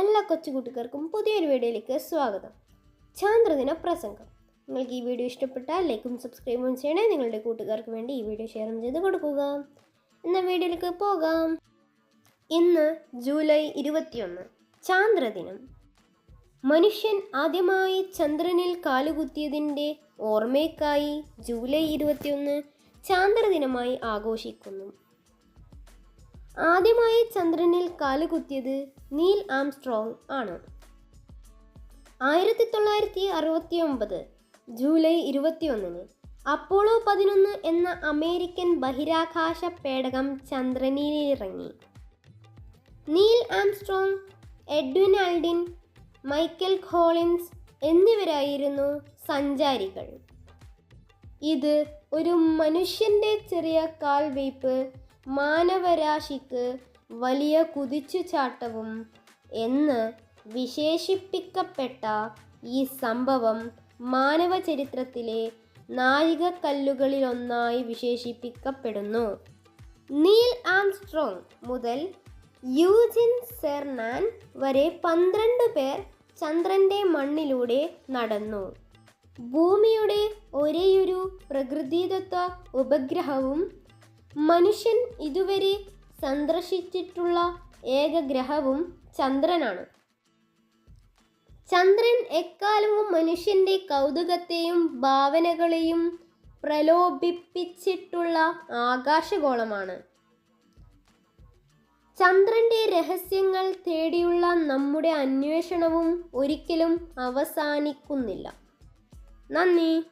എല്ലാ കൊച്ചുകൂട്ടുകാർക്കും പുതിയൊരു വീഡിയോയിലേക്ക് സ്വാഗതം. ചാന്ദ്രദിന പ്രസംഗം. നിങ്ങൾക്ക് ഈ വീഡിയോ ഇഷ്ടപ്പെട്ടാൽ ലൈക്കും സബ്സ്ക്രൈബും ചെയ്യണേ. നിങ്ങളുടെ കൂട്ടുകാർക്ക് വേണ്ടി ഈ വീഡിയോ ഷെയറും ചെയ്ത് കൊടുക്കുക. എന്ന വീഡിയോയിലേക്ക് പോകാം. ഇന്ന് ജൂലൈ ഇരുപത്തിയൊന്ന് ചാന്ദ്രദിനം. മനുഷ്യൻ ആദ്യമായി ചന്ദ്രനിൽ കാലുകുത്തിയതിന്റെ ഓർമ്മയ്ക്കായി ജൂലൈ ഇരുപത്തിയൊന്ന് ചാന്ദ്രദിനമായി ആഘോഷിക്കുന്നു. ആദ്യമായി ചന്ദ്രനിൽ കാലുകുത്തിയത് നീൽ ആംസ്ട്രോങ് ആണ്. ആയിരത്തി തൊള്ളായിരത്തി അറുപത്തി ഒമ്പത് ജൂലൈ ഇരുപത്തിയൊന്നിന് അപ്പോളോ പതിനൊന്ന് എന്ന അമേരിക്കൻ ബഹിരാകാശ പേടകം ചന്ദ്രനിലിറങ്ങി. Neil Armstrong Edwin Aldrin Michael Collins എന്നിവരായിരുന്നു സഞ്ചാരികൾ. ഇത് ഒരു മനുഷ്യന്റെ ചെറിയ കാൽവയ്പ് മാനവരാശിക്ക് വലിയ കുതിച്ചുചാട്ടവും എന്ന് വിശേഷിപ്പിക്കപ്പെട്ട ഈ സംഭവം മാനവ ചരിത്രത്തിലെ നാഴികക്കല്ലുകളിലൊന്നായി വിശേഷിപ്പിക്കപ്പെടുന്നു. നീൽ ആംസ്ട്രോങ് മുതൽ യൂജിൻ സെർനാൻ വരെ പന്ത്രണ്ട് പേർ ചന്ദ്രന്റെ മണ്ണിലൂടെ നടന്നു. ഭൂമിയുടെ ഒരേയൊരു പ്രകൃതിദത്ത ഉപഗ്രഹവും മനുഷ്യൻ ഇതുവരെ സന്ദർശിച്ചിട്ടുള്ള ഏക ഗ്രഹവും ചന്ദ്രനാണ്. ചന്ദ്രൻ എക്കാലവും മനുഷ്യന്റെ കൗതുകത്തെയും ഭാവനകളെയും പ്രലോഭിപ്പിച്ചിട്ടുള്ള ആകാശഗോളമാണ്. ചന്ദ്രന്റെ രഹസ്യങ്ങൾ തേടിയുള്ള നമ്മുടെ അന്വേഷണവും ഒരിക്കലും അവസാനിക്കുന്നില്ല. നന്ദി.